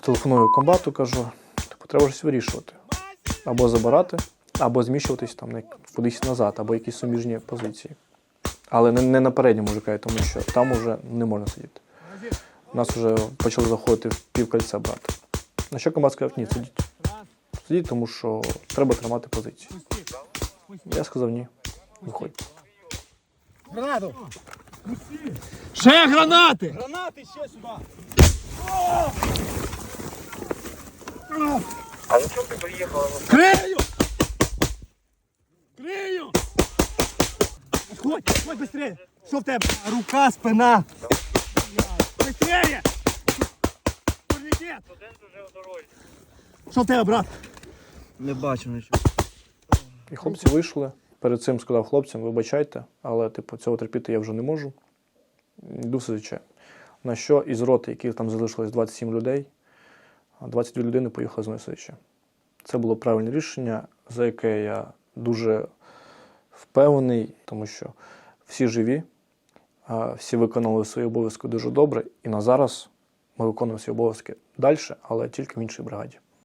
Телефоную комбату, кажу, типу, треба щось вирішувати. Або забирати, або зміщуватись там кудись назад, або якісь суміжні позиції. Але не, не на передньому ЖК, тому що там уже не можна сидіти. Нас вже почали заходити в півкольця брати. На що комбат сказав, ні, сидіть. Сидіть, тому що треба тримати позицію. Я сказав ні. Виходь. Гранату! Ще гранати! Гранати ще сюди! Крию! Крию! Ходь, ходь быстрее! Що в тебе? Рука, спина! Быстрее! Турнікет! Що в тебе, брат? Не бачу нічого. І хлопці вийшли. Перед цим сказав хлопцям, вибачайте, але типу, цього терпіти я вже не можу. Йду в На що із роти, яких там залишилось 27 людей, а 22 людини поїхали з в Це було правильне рішення, за яке я дуже впевнений, тому що всі живі, всі виконали свої обов'язки дуже добре. І на зараз ми виконуємо свої обов'язки далі, але тільки в іншій бригаді.